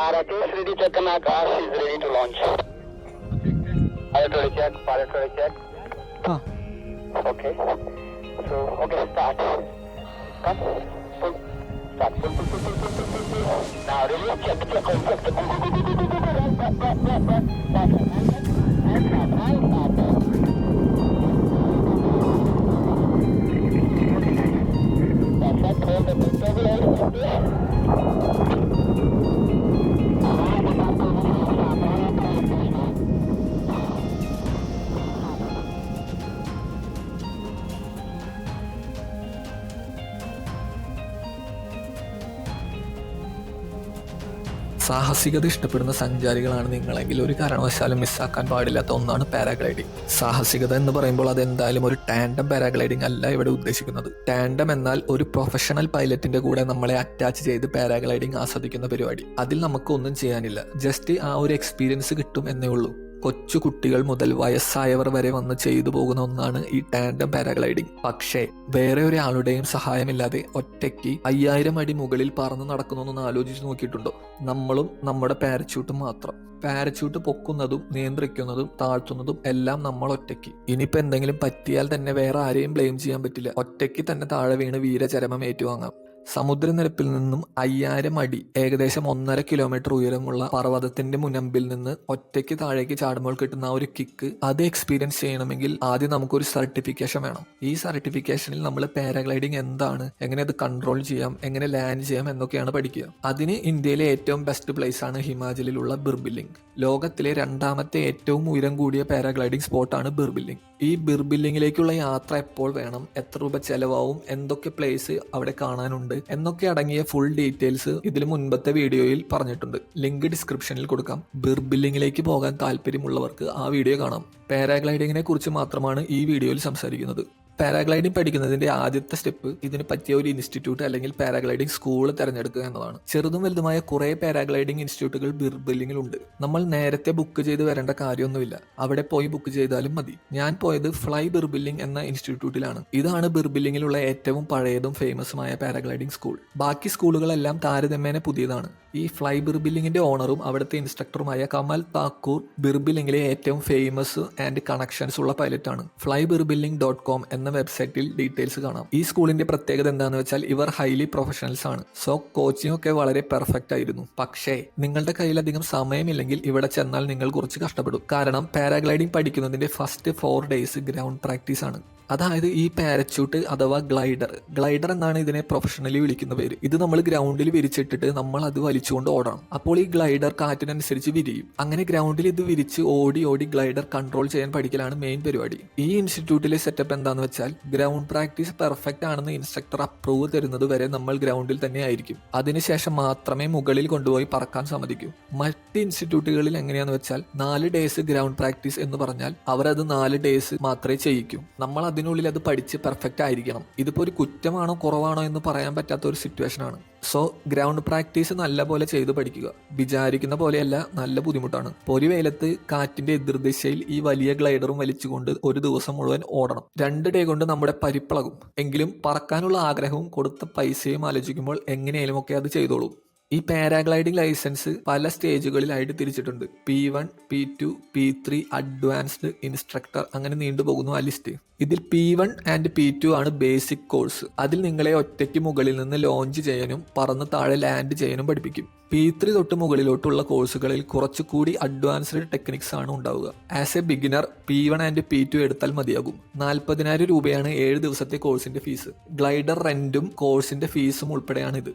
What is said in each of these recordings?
Is ready to connect. Us is ready to launch. Pilot ready check. Pilot ready check. ആ Okay. So, okay, start. Come. Pull. Start. Pull, pull, pull, pull, pull, pull, pull, pull. Now, release. Check, check, check, check. സാഹസികത ഇഷ്ടപ്പെടുന്ന സഞ്ചാരികളാണ് നിങ്ങളെങ്കിൽ ഒരു കാരണവശാലും മിസ്സാക്കാൻ പാടില്ലാത്ത ഒന്നാണ് paragliding. സാഹസികത എന്ന് പറയുമ്പോൾ അതെന്തായാലും ഒരു ടാൻഡം പാരാഗ്ലൈഡിംഗ് അല്ല ഇവിടെ ഉദ്ദേശിക്കുന്നത്. ടാൻഡം എന്നാൽ ഒരു പ്രൊഫഷണൽ പൈലറ്റിന്റെ കൂടെ നമ്മളെ അറ്റാച്ച് ചെയ്ത് പാരാഗ്ലൈഡിംഗ് ആസ്വദിക്കുന്ന പരിപാടി. അതിൽ നമുക്ക് ഒന്നും ചെയ്യാനില്ല. ജസ്റ്റ് ആ ഒരു എക്സ്പീരിയൻസ് കിട്ടും എന്നേ ഉള്ളൂ. കൊച്ചു കുട്ടികൾ മുതൽ വയസ്സായവർ വരെ വന്ന് ചെയ്തു പോകുന്ന ഒന്നാണ് ഈ ടാൻഡം പാരാഗ്ലൈഡിംഗ് പക്ഷേ വേറെ ഒരാളുടെയും സഹായമില്ലാതെ ഒറ്റയ്ക്ക് അയ്യായിരം അടി മുകളിൽ പറന്ന് നടക്കുന്നൊന്ന് ആലോചിച്ച് നോക്കിയിട്ടുണ്ടോ? നമ്മളും നമ്മുടെ പാരച്യൂട്ടും മാത്രം. പാരച്യൂട്ട് പൊക്കുന്നതും നിയന്ത്രിക്കുന്നതും താഴ്ത്തുന്നതും എല്ലാം നമ്മൾ ഒറ്റയ്ക്ക്. ഇനിയിപ്പോ എന്തെങ്കിലും പറ്റിയാൽ തന്നെ വേറെ ആരെയും ബ്ലെയിം ചെയ്യാൻ പറ്റില്ല. ഒറ്റയ്ക്ക് തന്നെ താഴെ വീണ് വീരചരമം ഏറ്റുവാങ്ങാം. സമുദ്രനിരപ്പിൽ നിന്നും അയ്യായിരം അടി ഏകദേശം ഒന്നര കിലോമീറ്റർ ഉയരമുള്ള പർവതത്തിന്റെ മുനമ്പിൽ നിന്ന് ഒറ്റയ്ക്ക് താഴേക്ക് ചാടുമ്പോൾ കിട്ടുന്ന ഒരു കിക്ക് അത് എക്സ്പീരിയൻസ് ചെയ്യണമെങ്കിൽ ആദ്യം നമുക്കൊരു സർട്ടിഫിക്കേഷൻ വേണം. ഈ സർട്ടിഫിക്കേഷനിൽ നമ്മൾ പാരാഗ്ലൈഡിംഗ് എന്താണ് എങ്ങനെ അത് കൺട്രോൾ ചെയ്യാം എങ്ങനെ ലാൻഡ് ചെയ്യാം എന്നൊക്കെയാണ് പഠിക്കുക. അതിന് ഇന്ത്യയിലെ ഏറ്റവും ബെസ്റ്റ് പ്ലേസ് ആണ് ഹിമാചലിലുള്ള ബിർബില്ലിംഗ് ലോകത്തിലെ രണ്ടാമത്തെ ഏറ്റവും ഉയരം കൂടിയ പാരാഗ്ലൈഡിംഗ് സ്പോട്ടാണ് ബിർബില്ലിംഗ് ഈ ബിർബില്ലിങ്ങിലേക്കുള്ള യാത്ര എപ്പോൾ വേണം എത്ര രൂപ ചെലവാവും എന്തൊക്കെ പ്ലേസ് അവിടെ കാണാനുണ്ട് എന്നൊക്കെ അടങ്ങിയ ഫുൾ ഡീറ്റെയിൽസ് ഇതിൽ മുൻപത്തെ വീഡിയോയിൽ പറഞ്ഞിട്ടുണ്ട്. ലിങ്ക് ഡിസ്ക്രിപ്ഷനിൽ കൊടുക്കാം. ബിർബില്ലിങ്ങിലേക്ക് പോകാൻ താല്പര്യമുള്ളവർക്ക് ആ വീഡിയോ കാണാം. പാരാഗ്ലൈഡിങ്ങിനെ കുറിച്ച് മാത്രമാണ് ഈ വീഡിയോയിൽ സംസാരിക്കുന്നത്. പാരാഗ്ലൈഡിംഗ് പഠിക്കുന്നതിന്റെ ആദ്യത്തെ സ്റ്റെപ്പ് ഇതിന് പറ്റിയ ഒരു ഇൻസ്റ്റിറ്റ്യൂട്ട് അല്ലെങ്കിൽ പാരാഗ്ലൈഡിംഗ് സ്കൂൾ തിരഞ്ഞെടുക്കുക എന്നതാണ്. ചെറുതും വലുതുമായ കുറെ പാരാഗ്ലൈഡിംഗ് ഇൻസ്റ്റിറ്റ്യൂട്ടുകൾ ബിർബില്ലിങ്ങിലുണ്ട് നമ്മൾ നേരത്തെ ബുക്ക് ചെയ്ത് വരേണ്ട കാര്യമൊന്നുമില്ല. അവിടെ പോയി ബുക്ക് ചെയ്താലും മതി. ഞാൻ പോയത് ഫ്ലൈ ബിർബില്ലിംഗ് എന്ന ഇൻസ്റ്റിറ്റ്യൂട്ടിലാണ്. ഇതാണ് ബിർബില്ലിങ്ങിലുള്ള ഏറ്റവും പഴയതും ഫേമസുമായ പാരാഗ്ലൈഡിംഗ് സ്കൂൾ. ബാക്കി സ്കൂളുകളെല്ലാം താരതമ്യേന പുതിയതാണ്. ഈ ഫ്ലൈ ബിർബില്ലിങ്ങിന്റെ ഓണറും അവിടുത്തെ ഇൻസ്ട്രക്ടറുമായ കമൽ താക്കൂർ ബിർബില്ലിങ്ങിലെ ഏറ്റവും ഫേമസ് ആൻഡ് കണക്ഷൻസ് ഉള്ള പൈലറ്റാണ് ഫ്ലൈ ബിർബില്ലിംഗ് ഡോട്ട് കോം എന്ന വെബ്സൈറ്റിൽ ഡീറ്റെയിൽസ് കാണാം. ഈ സ്കൂളിന്റെ പ്രത്യേകത എന്താണെന്ന് വെച്ചാൽ ഇവർ ഹൈലി പ്രൊഫഷണൽസ് ആണ്. സോ കോച്ചിങ് ഒക്കെ വളരെ പെർഫെക്റ്റ് ആയിരുന്നു. പക്ഷേ നിങ്ങളുടെ കയ്യിൽ അധികം സമയമില്ലെങ്കിൽ ഇവിടെ ചെന്നാൽ നിങ്ങൾ കുറച്ച് കഷ്ടപ്പെടും. കാരണം paragliding പഠിക്കുന്നതിന്റെ first four days ground practice ആണ്. അതായത് ഈ പാരച്യൂട്ട് അഥവാ ഗ്ലൈഡർ. ഗ്ലൈഡർ എന്നാണ് ഇതിനെ പ്രൊഫഷണലി വിളിക്കുന്ന പേര്. ഇത് നമ്മൾ ഗ്രൗണ്ടിൽ വിരിച്ചിട്ടിട്ട് നമ്മൾ അത് വലിച്ചുകൊണ്ട് ഓടണം. അപ്പോൾ ഈ ഗ്ലൈഡർ കാറ്റിനനുസരിച്ച് വിരിയും. അങ്ങനെ ഗ്രൗണ്ടിൽ ഇത് വിരിച്ച് ഓടി ഓടി ഗ്ലൈഡർ കൺട്രോൾ ചെയ്യാൻ പഠിക്കലാണ് മെയിൻ പരിപാടി. ഈ ഇൻസ്റ്റിറ്റ്യൂട്ടിലെ സെറ്റപ്പ് എന്താണെന്ന് വെച്ചാൽ ഗ്രൗണ്ട് പ്രാക്ടീസ് പെർഫെക്റ്റ് ആണെന്ന് ഇൻസ്ട്രക്ടർ അപ്രൂവ് തരുന്നത് വരെ നമ്മൾ ഗ്രൗണ്ടിൽ തന്നെ ആയിരിക്കും. അതിനുശേഷം മാത്രമേ മുകളിൽ കൊണ്ടുപോയി പറക്കാൻ സമ്മതിക്കൂ. മറ്റ് ഇൻസ്റ്റിറ്റ്യൂട്ടുകളിൽ എങ്ങനെയാന്ന് വെച്ചാൽ നാല് ഡേയ്സ് ഗ്രൗണ്ട് പ്രാക്ടീസ് എന്ന് പറഞ്ഞാൽ അവർ അത് നാല് ഡേയ്സ് മാത്രമേ ചെയ്യിക്കൂ. നമ്മൾ അതിനുള്ളിൽ അത് പഠിച്ച് പെർഫെക്റ്റ് ആയിരിക്കണം. ഇതിപ്പോ ഒരു കുറ്റമാണോ കുറവാണോ എന്ന് പറയാൻ പറ്റാത്ത ഒരു സിറ്റുവേഷൻ ആണ്. സോ ഗ്രൗണ്ട് പ്രാക്ടീസ് നല്ല പോലെ ചെയ്ത് പഠിക്കുക. വിചാരിക്കുന്ന പോലെയല്ല നല്ല ബുദ്ധിമുട്ടാണ്. പൊരിവേലത്ത് കാറ്റിന്റെ എതിർദിശയിൽ ഈ വലിയ ഗ്ലൈഡറും വലിച്ചുകൊണ്ട് ഒരു ദിവസം മുഴുവൻ ഓടണം. രണ്ട് ഡേ കൊണ്ട് നമ്മുടെ പരിപ്പളകും. എങ്കിലും പറക്കാനുള്ള ആഗ്രഹവും കൊടുത്ത പൈസയും ആലോചിക്കുമ്പോൾ എങ്ങനെയാലും ഒക്കെ അത് ചെയ്തോളൂ. ഈ പാരാഗ്ലൈഡിംഗ് ലൈസൻസ് പല സ്റ്റേജുകളിലായിട്ട് തിരിച്ചിട്ടുണ്ട്. P one P two P three advanced instructor അങ്ങനെ നീണ്ടുപോകുന്നു ആ ലിസ്റ്റ്. ഇതിൽ P one and P two ആണ് ബേസിക് കോഴ്സ്. അതിൽ നിങ്ങളെ ഒറ്റയ്ക്ക് മുകളിൽ നിന്ന് ലോഞ്ച് ചെയ്യാനും പറന്ന് താഴെ ലാൻഡ് ചെയ്യാനും പഠിപ്പിക്കും. പി ത്രീ തൊട്ട് മുകളിലോട്ടുള്ള കോഴ്സുകളിൽ കുറച്ചുകൂടി അഡ്വാൻസ്ഡ് ടെക്നിക്സ് ആണ് ഉണ്ടാവുക. As a beginner P one and P two എടുത്താൽ മതിയാകും. നാൽപ്പതിനായിരം രൂപയാണ് ഏഴ് ദിവസത്തെ കോഴ്സിന്റെ ഫീസ്. ഗ്ലൈഡർ റെന്റും കോഴ്സിന്റെ ഫീസും ഉൾപ്പെടെയാണ് ഇത്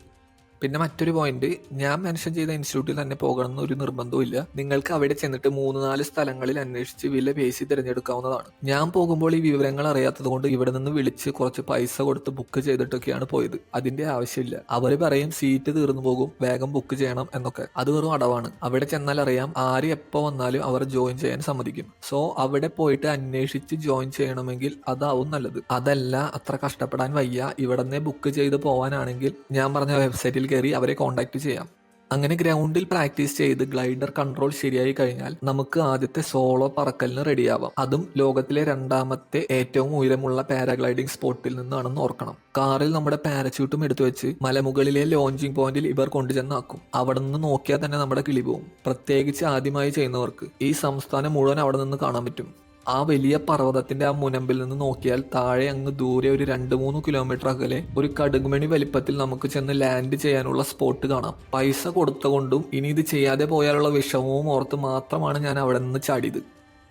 പിന്നെ മറ്റൊരു പോയിന്റ് ഞാൻ മെൻഷൻ ചെയ്ത ഇൻസ്റ്റിറ്റ്യൂട്ടിൽ തന്നെ പോകണം എന്ന് ഒരു നിർബന്ധവും ഇല്ല. നിങ്ങൾക്ക് അവിടെ ചെന്നിട്ട് മൂന്ന് നാല് സ്ഥലങ്ങളിൽ അന്വേഷിച്ച് വില പേശി തിരഞ്ഞെടുക്കാവുന്നതാണ്. ഞാൻ പോകുമ്പോൾ ഈ വിവരങ്ങൾ അറിയാത്തത് കൊണ്ട് ഇവിടെ നിന്ന് വിളിച്ച് കുറച്ച് പൈസ കൊടുത്ത് ബുക്ക് ചെയ്തിട്ടൊക്കെയാണ് പോയത്. അതിന്റെ ആവശ്യമില്ല. അവർ പറയും സീറ്റ് തീർന്നു പോകും. വേഗം ബുക്ക് ചെയ്യണം എന്നൊക്കെ. അത് വെറും അടവാണ്. അവിടെ ചെന്നാൽ അറിയാം ആര് എപ്പോ വന്നാലും അവർ ജോയിൻ ചെയ്യാൻ സമ്മതിക്കും. സോ അവിടെ പോയിട്ട് അന്വേഷിച്ച് ജോയിൻ ചെയ്യണമെങ്കിൽ അതാവും നല്ലത്. അതല്ല അത്ര കഷ്ടപ്പെടാൻ വയ്യ. ഇവിടെ ബുക്ക് ചെയ്ത് പോവാനാണെങ്കിൽ ഞാൻ പറഞ്ഞ വെബ്സൈറ്റിൽ കയറി അവരെ കോൺടാക്ട് ചെയ്യാം. അങ്ങനെ ഗ്രൗണ്ടിൽ പ്രാക്ടീസ് ചെയ്ത് ഗ്ലൈഡർ കൺട്രോൾ ശരിയായി കഴിഞ്ഞാൽ നമുക്ക് ആദ്യത്തെ സോളോ പറക്കലിന് റെഡിയാവാം അതും ലോകത്തിലെ രണ്ടാമത്തെ ഏറ്റവും ഉയരമുള്ള പാരാഗ്ലൈഡിംഗ് സ്പോട്ടിൽ നിന്നാണെന്ന് ഓർക്കണം. കാറിൽ നമ്മുടെ പാരച്യൂട്ടും എടുത്തു വെച്ച് മലമുകളിലെ ലോഞ്ചിങ് പോയിന്റിൽ ഇവർ കൊണ്ടുചെന്നാക്കും. അവിടെ നിന്ന് നോക്കിയാൽ തന്നെ നമ്മുടെ കിളി പോവും. പ്രത്യേകിച്ച് ആദ്യമായി ചെയ്യുന്നവർക്ക് ഈ സംസ്ഥാനം മുഴുവൻ അവിടെ നിന്ന് കാണാൻ പറ്റും. ആ വലിയ പർവതത്തിന്റെ ആ മുനമ്പിൽ നിന്ന് നോക്കിയാൽ താഴെ അങ്ങ് ദൂരെ ഒരു രണ്ട് മൂന്ന് കിലോമീറ്റർ അകലെ ഒരു കടുകുമണി വലിപ്പത്തിൽ നമുക്ക് ചെന്ന് ലാൻഡ് ചെയ്യാനുള്ള സ്പോട്ട് കാണാം. പൈസ കൊടുത്തുകൊണ്ടും ഇനി ഇത് ചെയ്യാതെ പോയാലുള്ള വിഷമവും ഓർത്ത് മാത്രമാണ് ഞാൻ അവിടെ നിന്ന് ചാടിയത്.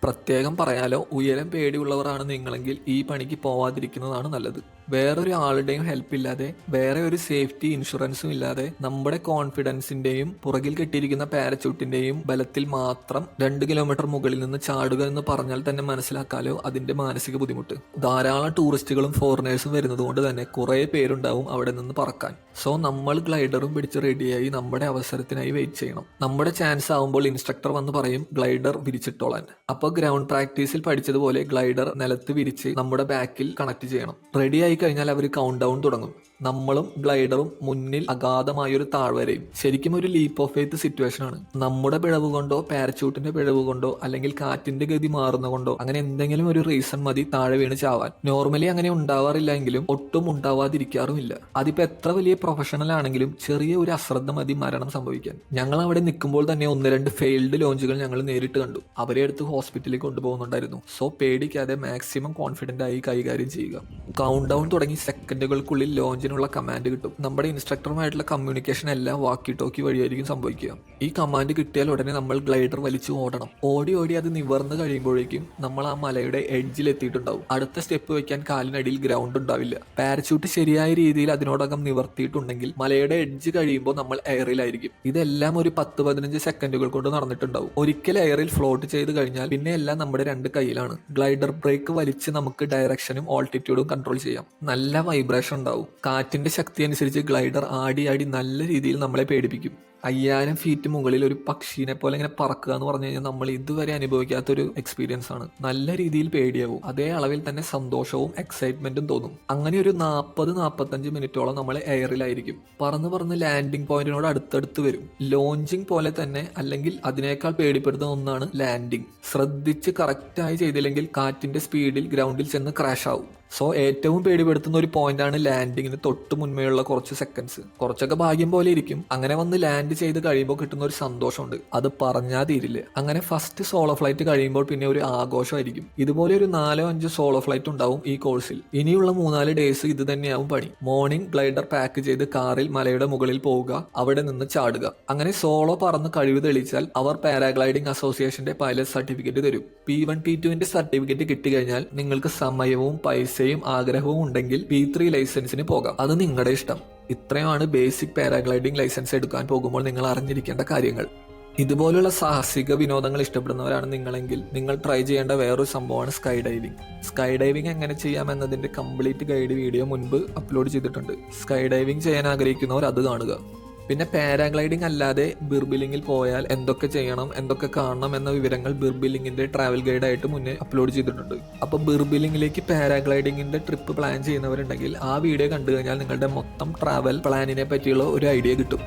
പ്രത്യേകം പറയാലോ ഉയരം പേടിയുള്ളവരാണ് നിങ്ങളെങ്കിൽ ഈ പണിക്ക് പോവാതിരിക്കുന്നതാണ് നല്ലത്. വേറൊരു ആളുടെയും ഹെൽപ്പ് ഇല്ലാതെ വേറെ ഒരു സേഫ്റ്റി ഇൻഷുറൻസും ഇല്ലാതെ നമ്മുടെ കോൺഫിഡൻസിന്റെയും പുറകിൽ കെട്ടിയിരിക്കുന്ന പാരച്യൂട്ടിന്റെയും ബലത്തിൽ മാത്രം രണ്ട് കിലോമീറ്റർ മുകളിൽ നിന്ന് ചാടുക എന്ന് പറഞ്ഞാൽ തന്നെ മനസ്സിലാക്കാലോ അതിന്റെ മാനസിക ബുദ്ധിമുട്ട്. ധാരാളം ടൂറിസ്റ്റുകളും ഫോറിനേഴ്സും വരുന്നത് കൊണ്ട് തന്നെ കുറെ പേരുണ്ടാവും അവിടെ നിന്ന് പറക്കാൻ. സോ നമ്മൾ ഗ്ലൈഡറും പിടിച്ച് റെഡിയായി നമ്മുടെ അവസരത്തിനായി വെയിറ്റ് ചെയ്യണം. നമ്മുടെ ചാൻസ് ആവുമ്പോൾ ഇൻസ്ട്രക്ടർ വന്ന് പറയും ഗ്ലൈഡർ വിരിച്ചിട്ടോളാൻ. അപ്പോൾ ഗ്രൗണ്ട് പ്രാക്ടീസിൽ പഠിച്ചതുപോലെ ഗ്ലൈഡർ നിലത്ത് വിരിച്ച് നമ്മുടെ ബാക്കിൽ കണക്ട് ചെയ്യണം. റെഡി ആയി കഴിഞ്ഞാൽ അവർ കൗണ്ട് ഡൗൺ തുടങ്ങും. നമ്മളും ഗ്ലൈഡറും മുന്നിൽ അഗാധമായൊരു താഴ്വരയും. ശരിക്കും ഒരു ലീപ്പ് ഓഫ് ഫെയ്ത്ത് സിറ്റുവേഷൻ ആണ്. നമ്മുടെ പിഴവ് കൊണ്ടോ പാരച്യൂട്ടിന്റെ പിഴവ് കൊണ്ടോ അല്ലെങ്കിൽ കാറ്റിന്റെ ഗതി മാറുന്ന കൊണ്ടോ അങ്ങനെ എന്തെങ്കിലും ഒരു റീസൺ മതി താഴെ വീണ് ചാവാൻ. നോർമലി അങ്ങനെ ഉണ്ടാവാറില്ല എങ്കിലും ഒട്ടും ഉണ്ടാവാതിരിക്കാറുമില്ല. അതിപ്പോ എത്ര വലിയ പ്രൊഫഷണൽ ആണെങ്കിലും ചെറിയ ഒരു അശ്രദ്ധ മതി മരണം സംഭവിക്കാൻ. ഞങ്ങൾ അവിടെ നിൽക്കുമ്പോൾ തന്നെ ഒന്ന് രണ്ട് ഫെയിൽഡ് ലോഞ്ചുകൾ ഞങ്ങൾ നേരിട്ട് കണ്ടു. അവരെ അടുത്ത് ഹോസ്പിറ്റലിൽ കൊണ്ടുപോകുന്നുണ്ടായിരുന്നു. സോ പേടിക്കാതെ മാക്സിമം കോൺഫിഡന്റ് ആയി കൈകാര്യം ചെയ്യുക. കൗണ്ട് ഡൗൺ തുടങ്ങി സെക്കൻഡുകൾക്കുള്ളിൽ ലോഞ്ചിനുള്ള കമാൻഡ് കിട്ടും. നമ്മുടെ ഇൻസ്ട്രക്ടറുമായിട്ടുള്ള കമ്മ്യൂണിക്കേഷൻ എല്ലാം വാക്കി ടോക്കി വഴിയായിരിക്കും സംഭവിക്കുക. ഈ കമാൻഡ് കിട്ടിയാൽ ഉടനെ നമ്മൾ ഗ്ലൈഡർ വലിച്ചു ഓടണം. ഓടി ഓടി അത് നിവർന്ന് കഴിയുമ്പോഴേക്കും നമ്മൾ ആ മലയുടെ എഡ്ജിൽ എത്തിയിട്ടുണ്ടാവും. അടുത്ത സ്റ്റെപ്പ് വെക്കാൻ കാലിനടിയിൽ ഗ്രൗണ്ട് ഉണ്ടാവില്ല. പാരച്യൂട്ട് ശരിയായ രീതിയിൽ അതിനോടകം നിവർത്തിയിട്ടുണ്ടെങ്കിൽ മലയുടെ എഡ്ജ് കഴിയുമ്പോൾ നമ്മൾ എയറിലായിരിക്കും ഇതെല്ലാം ഒരു പത്ത് പതിനഞ്ച് സെക്കൻഡുകൾ കൊണ്ട് നടന്നിട്ടുണ്ടാവും. ഒരിക്കൽ എയറിൽ ഫ്ലോട്ട് ചെയ്ത് കഴിഞ്ഞാൽ എല്ലാം നമ്മുടെ രണ്ട് കയ്യിലാണ്. ഗ്ലൈഡർ ബ്രേക്ക് വലിച്ച് നമുക്ക് ഡയറക്ഷനും ഓൾട്ടിറ്റ്യൂഡും കൺട്രോൾ ചെയ്യാം. നല്ല വൈബ്രേഷൻ ഉണ്ടാവും. കാറ്റിന്റെ ശക്തി അനുസരിച്ച് ഗ്ലൈഡർ ആടി ആടി നല്ല രീതിയിൽ നമ്മളെ പേടിപ്പിക്കും. അയ്യായിരം ഫീറ്റ് മുകളിൽ ഒരു പക്ഷീനെ പോലെ ഇങ്ങനെ പറക്കുക എന്ന് പറഞ്ഞു കഴിഞ്ഞാൽ നമ്മൾ ഇതുവരെ അനുഭവിക്കാത്ത ഒരു എക്സ്പീരിയൻസ് ആണ്. നല്ല രീതിയിൽ പേടിയാവും. അതേ അളവിൽ തന്നെ സന്തോഷവും എക്സൈറ്റ്മെന്റും തോന്നും. അങ്ങനെ ഒരു നാൽപ്പത് നാൽപ്പത്തഞ്ച് മിനിറ്റോളം നമ്മൾ എയറിലായിരിക്കും പറന്ന് പറന്ന് ലാൻഡിംഗ് പോയിന്റിനോട് അടുത്തടുത്ത് വരും. ലോഞ്ചിങ് പോലെ തന്നെ അല്ലെങ്കിൽ അതിനേക്കാൾ പേടിപ്പെടുത്തുന്ന ഒന്നാണ് ലാൻഡിംഗ് ശ്രദ്ധിച്ച് കറക്റ്റായി ചെയ്തില്ലെങ്കിൽ കാറ്റിന്റെ സ്പീഡിൽ ഗ്രൗണ്ടിൽ ചെന്ന് ക്രാഷ് ആവും. സോ ഏറ്റവും പേടിപ്പെടുത്തുന്ന ഒരു പോയിന്റാണ് ലാൻഡിങ്ങിന് തൊട്ട് മുൻമേയുള്ള കുറച്ച് സെക്കൻഡ്സ് കുറച്ചൊക്കെ ഭാഗ്യം പോലെ ഇരിക്കും. അങ്ങനെ വന്ന് ലാൻഡ് ചെയ്ത് കഴിയുമ്പോൾ കിട്ടുന്ന ഒരു സന്തോഷമുണ്ട്. അത് പറഞ്ഞാൽ തീരില്ല. അങ്ങനെ ഫസ്റ്റ് സോളോ ഫ്ലൈറ്റ് കഴിയുമ്പോൾ പിന്നെ ഒരു ആഘോഷമായിരിക്കും. ഇതുപോലെ ഒരു നാലോ അഞ്ചോ സോളോ ഫ്ലൈറ്റ് ഉണ്ടാവും ഈ കോഴ്സിൽ ഇനിയുള്ള മൂന്നാൽ ഡേയ്സ് ഇത് തന്നെയാവും പണി. മോർണിംഗ് ഗ്ലൈഡർ പാക്ക് ചെയ്ത് കാറിൽ മലയുടെ മുകളിൽ പോവുക അവിടെ നിന്ന് ചാടുക. അങ്ങനെ സോളോ പറന്ന് കഴിവ് തെളിയിച്ചാൽ അവർ പാരാഗ്ലൈഡിംഗ് അസോസിയേഷന്റെ പൈലറ്റ് സർട്ടിഫിക്കറ്റ് തരും. പി വൺ പി ടുവിന്റെ സർട്ടിഫിക്കറ്റ് കിട്ടിക്കഴിഞ്ഞാൽ നിങ്ങൾക്ക് സമയവും പൈസയും ആഗ്രഹവും ഉണ്ടെങ്കിൽ പി ത്രീ ലൈസൻസിന് പോകാം. അത് നിങ്ങളുടെ ഇഷ്ടം. ഇത്രയുമാണ് ബേസിക് പാരാഗ്ലൈഡിംഗ് ലൈസൻസ് എടുക്കാൻ പോകുമ്പോൾ നിങ്ങൾ അറിഞ്ഞിരിക്കേണ്ട കാര്യങ്ങൾ. ഇതുപോലുള്ള സാഹസിക വിനോദങ്ങൾ ഇഷ്ടപ്പെടുന്നവരാണ് നിങ്ങളെങ്കിൽ നിങ്ങൾ ട്രൈ ചെയ്യേണ്ട വേറൊരു സംഭവമാണ് സ്കൈ ഡൈവിംഗ് സ്കൈ ഡൈവിംഗ് എങ്ങനെ ചെയ്യാം എന്നതിന്റെ കംപ്ലീറ്റ് ഗൈഡ് വീഡിയോ മുൻപ് അപ്ലോഡ് ചെയ്തിട്ടുണ്ട്. സ്കൈ ഡൈവിംഗ് ചെയ്യാൻ ആഗ്രഹിക്കുന്നവർ അത് കാണുക. പിന്നെ പാരാഗ്ലൈഡിംഗ് അല്ലാതെ ബിർബിലിംഗിൽ പോയാൽ എന്തൊക്കെ ചെയ്യണം എന്തൊക്കെ കാണണം എന്ന വിവരങ്ങൾ ബിർബിലിംഗിന്റെ ട്രാവൽ ഗൈഡ് ആയിട്ട് മുന്നേ അപ്ലോഡ് ചെയ്തിട്ടുണ്ട്. അപ്പോൾ ബിർബിലിംഗിലേക്ക് പാരാഗ്ലൈഡിംഗിന്റെ ട്രിപ്പ് പ്ലാൻ ചെയ്യുന്നവരുണ്ടെങ്കിൽ ആ വീഡിയോ കണ്ടു കഴിഞ്ഞാൽ നിങ്ങളുടെ മൊത്തം ട്രാവൽ പ്ലാനിനെ പറ്റിയുള്ള ഒരു ഐഡിയ കിട്ടും.